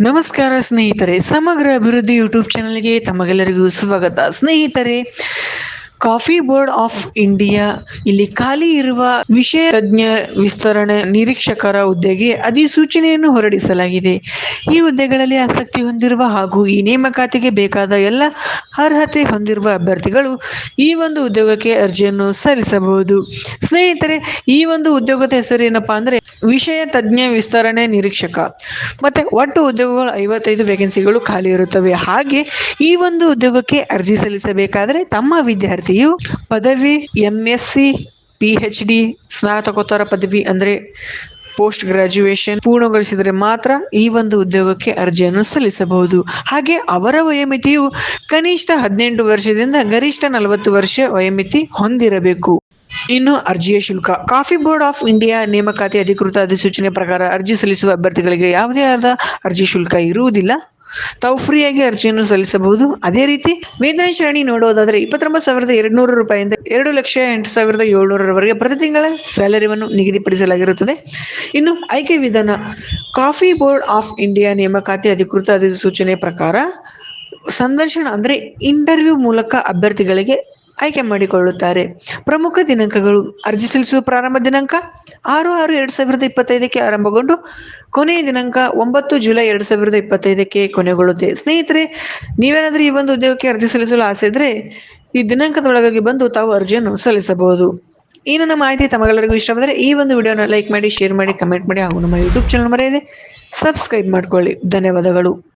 ನಮಸ್ಕಾರ ಸ್ನೇಹಿತರೆ ಸಮಗ್ರ ಅಭಿವೃದ್ಧಿ ಯೂಟ್ಯೂಬ್ ಚಾನಲ್ಗೆ ತಮಗೆಲ್ಲರಿಗೂ ಸ್ವಾಗತ. ಸ್ನೇಹಿತರೆ ಕಾಫಿ ಬೋರ್ಡ್ ಆಫ್ ಇಂಡಿಯಾ, ಇಲ್ಲಿ ಖಾಲಿ ಇರುವ ವಿಷಯ ತಜ್ಞ ವಿಸ್ತರಣೆ ನಿರೀಕ್ಷಕರ ಹುದ್ದೆಗೆ ಅಧಿಸೂಚನೆಯನ್ನು ಹೊರಡಿಸಲಾಗಿದೆ. ಈ ಹುದ್ದೆಗಳಲ್ಲಿ ಆಸಕ್ತಿ ಹೊಂದಿರುವ ಹಾಗೂ ಈ ನೇಮಕಾತಿಗೆ ಬೇಕಾದ ಎಲ್ಲ ಅರ್ಹತೆ ಹೊಂದಿರುವ ಅಭ್ಯರ್ಥಿಗಳು ಈ ಒಂದು ಉದ್ಯೋಗಕ್ಕೆ ಅರ್ಜಿಯನ್ನು ಸಲ್ಲಿಸಬಹುದು. ಸ್ನೇಹಿತರೆ, ಈ ಒಂದು ಉದ್ಯೋಗದ ಹೆಸರು ಏನಪ್ಪಾ ಅಂದ್ರೆ ವಿಷಯ ತಜ್ಞ ವಿಸ್ತರಣೆ ನಿರೀಕ್ಷಕ. ಮತ್ತೆ ಒಟ್ಟು ಉದ್ಯೋಗಗಳು ಐವತ್ತೈದು ವೇಕೆನ್ಸಿಗಳು ಖಾಲಿ ಇರುತ್ತವೆ. ಹಾಗೆ ಈ ಒಂದು ಉದ್ಯೋಗಕ್ಕೆ ಅರ್ಜಿ ಸಲ್ಲಿಸಬೇಕಾದ್ರೆ ತಮ್ಮ ವಿದ್ಯಾರ್ಥಿಯು ಪದವಿ ಎಂಎಸ್ಸಿ ಪಿ ಎಚ್ ಡಿ ಸ್ನಾತಕೋತ್ತರ ಪದವಿ ಅಂದರೆ ಪೋಸ್ಟ್ ಗ್ರಾಜ್ಯುಯೇಷನ್ ಪೂರ್ಣಗೊಳಿಸಿದರೆ ಮಾತ್ರ ಈ ಒಂದು ಉದ್ಯೋಗಕ್ಕೆ ಅರ್ಜಿಯನ್ನು ಸಲ್ಲಿಸಬಹುದು. ಹಾಗೆ ಅವರ ವಯೋಮಿತಿಯು ಕನಿಷ್ಠ ಹದಿನೆಂಟು ವರ್ಷದಿಂದ ಗರಿಷ್ಠ ನಲವತ್ತು ವರ್ಷ ವಯೋಮಿತಿ ಹೊಂದಿರಬೇಕು. ಇನ್ನು ಅರ್ಜಿಯ ಶುಲ್ಕ. ಕಾಫಿ ಬೋರ್ಡ್ ಆಫ್ ಇಂಡಿಯಾ ನೇಮಕಾತಿ ಅಧಿಕೃತ ಅಧಿಸೂಚನೆ ಪ್ರಕಾರ ಅರ್ಜಿ ಸಲ್ಲಿಸುವ ಅಭ್ಯರ್ಥಿಗಳಿಗೆ ಯಾವುದೇ ಆದ ಅರ್ಜಿ ಶುಲ್ಕ ಇರುವುದಿಲ್ಲ. ತಾವು ಫ್ರೀಯಾಗಿ ಅರ್ಜಿಯನ್ನು ಸಲ್ಲಿಸಬಹುದು. ಅದೇ ರೀತಿ ವೇತನ ಶ್ರೇಣಿ ನೋಡೋದಾದ್ರೆ ಇಪ್ಪತ್ತೊಂಬತ್ತು ಸಾವಿರದ ಎರಡ್ನೂರು ರೂಪಾಯಿಂದ ಎರಡು ಲಕ್ಷ ಎಂಟು ಸಾವಿರದ ಏಳ್ನೂರರವರೆಗೆ ಪ್ರತಿ ತಿಂಗಳ ಸ್ಯಾಲರಿವನ್ನು ನಿಗದಿಪಡಿಸಲಾಗಿರುತ್ತದೆ. ಇನ್ನು ಆಯ್ಕೆ ವಿಧಾನ, ಕಾಫಿ ಬೋರ್ಡ್ ಆಫ್ ಇಂಡಿಯಾ ನೇಮಕಾತಿ ಅಧಿಕೃತ ಅಧಿಸೂಚನೆ ಪ್ರಕಾರ ಸಂದರ್ಶನ ಅಂದ್ರೆ ಇಂಟರ್ವ್ಯೂ ಮೂಲಕ ಅಭ್ಯರ್ಥಿಗಳಿಗೆ ಆಯ್ಕೆ ಮಾಡಿಕೊಳ್ಳುತ್ತಾರೆ. ಪ್ರಮುಖ ದಿನಾಂಕಗಳು ಅರ್ಜಿ ಸಲ್ಲಿಸುವ ಪ್ರಾರಂಭ ದಿನಾಂಕ ಆರು ಆರು ಎರಡ್ ಸಾವಿರದ ಇಪ್ಪತ್ತೈದಕ್ಕೆ ಆರಂಭಗೊಂಡು ಕೊನೆಯ ದಿನಾಂಕ ಒಂಬತ್ತು ಜುಲೈ ಎರಡ್ ಸಾವಿರದ ಇಪ್ಪತ್ತೈದಕ್ಕೆ ಕೊನೆಗೊಳ್ಳುತ್ತೆ. ಸ್ನೇಹಿತರೆ, ನೀವೇನಾದ್ರೂ ಈ ಒಂದು ಉದ್ಯೋಗಕ್ಕೆ ಅರ್ಜಿ ಸಲ್ಲಿಸಲು ಆಸೆ ಇದ್ರೆ ಈ ದಿನಾಂಕದೊಳಗಾಗಿ ಬಂದು ತಾವು ಅರ್ಜಿಯನ್ನು ಸಲ್ಲಿಸಬಹುದು. ಈ ನನ್ನ ಮಾಹಿತಿ ತಮಗೆಲ್ಲರಿಗೂ ಇಷ್ಟವಾದರೆ ಈ ಒಂದು ವಿಡಿಯೋನ ಲೈಕ್ ಮಾಡಿ, ಶೇರ್ ಮಾಡಿ, ಕಮೆಂಟ್ ಮಾಡಿ ಹಾಗೂ ನಮ್ಮ ಯೂಟ್ಯೂಬ್ ಚಾನಲ್ ಮರೆಯದೆ ಸಬ್ಸ್ಕ್ರೈಬ್ ಮಾಡ್ಕೊಳ್ಳಿ. ಧನ್ಯವಾದಗಳು.